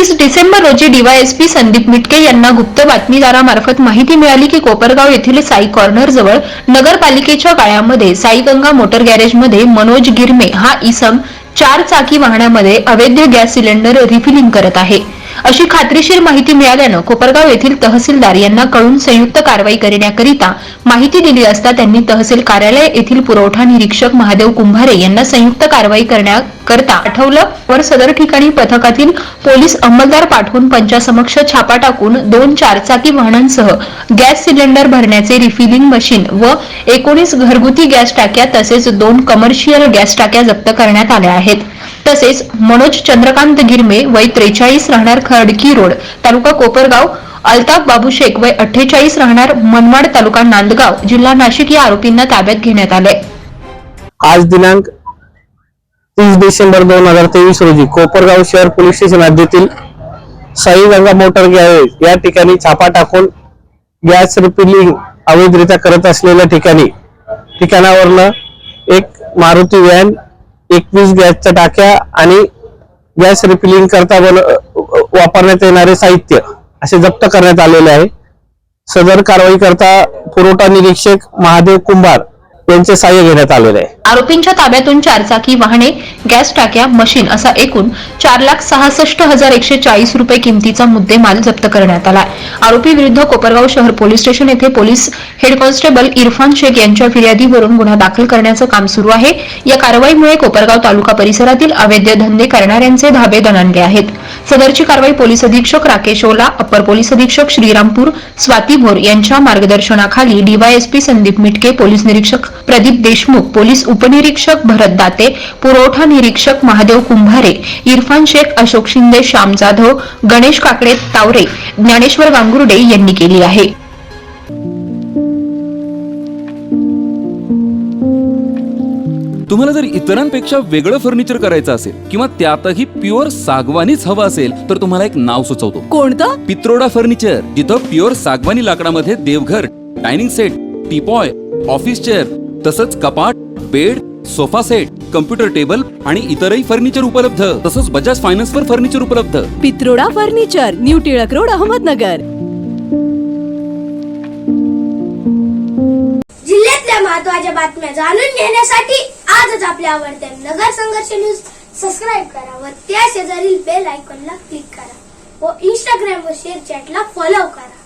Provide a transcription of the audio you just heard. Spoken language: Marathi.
तीस डिसेंबर रोजी डीवायएसपी संदीप मिटके यांना गुप्त बातमीदारामार्फत माहिती मिळाली की कोपरगाव येथील साई कॉर्नर जवळ नगरपालिकेच्या काळामध्ये साईगंगा मोटर गॅरेजमध्ये मनोज गिरमे हा इसम चार चाकी वाहनामध्ये अवैध गॅस सिलेंडर रिफिलिंग करत आहे. अशी खात्रीशीर माहिती मिळाल्यानं कोपरगाव येथील तहसीलदार यांना कळून संयुक्त कारवाई करण्याकरिता माहिती दिली असता त्यांनी तहसील कार्यालय येथील पुरवठा निरीक्षक महादेव कुंभारे यांना संयुक्त कारवाई करण्याकरता पाठवलं वर सदर ठिकाणी पथकातील पोलीस अंमलदार पाठवून पंचासमक्ष छापा टाकून दोन चारचाकी वाहनांसह गॅस सिलेंडर भरण्याचे रिफिलिंग मशीन व एकोणीस घरगुती गॅस टाक्या तसेच दोन कमर्शियल गॅस टाक्या जप्त करण्यात आल्या आहेत. तसेच मनोज चंद्रकांत गिरमे वय त्रेचाळीस राहणार खडकी रोड तालुका कोपरगाव. अल्ताफ बाबू शेख वय अठ्ठेचाळीस राहणार मनमाड तालुका नांदगाव. जिल्हा नाशिक या आरोपींना ताब्यात घेण्यात आले आज दिनांक तीस डिसेंबर दोन हजार तेवीस रोजी कोपरगाव शहर पोलीस स्टेशन हद्दीतील साई गंगा मोटर गॅरेज या ठिकाणी छापा टाकून गॅस रिफिलिंग अवैधरित्या करत असलेल्या ठिकाणी ठिकाणावरनं एक मारुती व्हॅन एकवीस गॅसच्या टाक्या आणि गॅस रिफिलिंग करता वापरण्यात येणारे साहित्य असे जप्त करण्यात आलेले आहे. सदर कारवाई करता पुरवठा निरीक्षक महादेव कुंभार यांचे सहाय्य घेण्यात आलेले आहे. आरोपींच्या ताब्यातून चारचाकी वाहने गॅस टाक्या मशीन असा एकूण चार लाख सहासष्ट हजार एकशे चाळीस रुपये किमतीचा मुद्देमाल जप्त करण्यात आला आरोपी विरुद्ध कोपरगाव शहर पोलीस स्टेशन येथे police head constable Irfan Shaikh यांच्या फिर्यादीवरून गुन्हा दाखल करण्याचं काम सुरू आहे. या कारवाईमुळे कोपरगाव तालुका परिसरातील अवैध धंदे करणाऱ्यांचे धाबे दणाणले आहेत. सदरची कारवाई पोलीस अधीक्षक राकेश ओला अपर पोलीस अधीक्षक श्रीरामपूर स्वाती भोर यांच्या मार्गदर्शनाखाली डीवायएसपी संदीप मिटके पोलीस निरीक्षक प्रदीप देशमुख पोलीस उपनिरीक्षक भरत दाते पुरवठा निरीक्षक महादेव कुंभारे इरफान शेख अशोक शिंदे श्याम जाधव गणेश काकडे तावरे ज्ञानेश्वर गांगुर्डे यांनी केली आहे. तुम्हाला जर इतरांपेक्षा वेगळं फर्निचर करायचं असेल किंवा त्यातही प्युअर सागवानीच हवं असेल तर तुम्हाला एक नाव सुचवतो. कोणतं? पित्रोडा फर्निचर जिथं प्युअर सागवानी लाकडामध्ये देवघर dining set teapoy office chair तसंच कपाट bed sofa set computer table आणि इतरही फर्निचर उपलब्ध. तसंच बजाज फायनान्स वर फर्निचर उपलब्ध. Pitroda furniture new Tilak road Ahmednagar. जिल्ह्यातल्या महत्त्वाच्या बातम्या जाणून घेण्यासाठी आजच आपल्या आवडत्या नगर संघर्ष न्यूज सबस्क्राईब करा व त्या शेजारील बेल आयकॉनला क्लिक करा व इंस्टाग्राम व शेअर चॅटला फॉलो करा.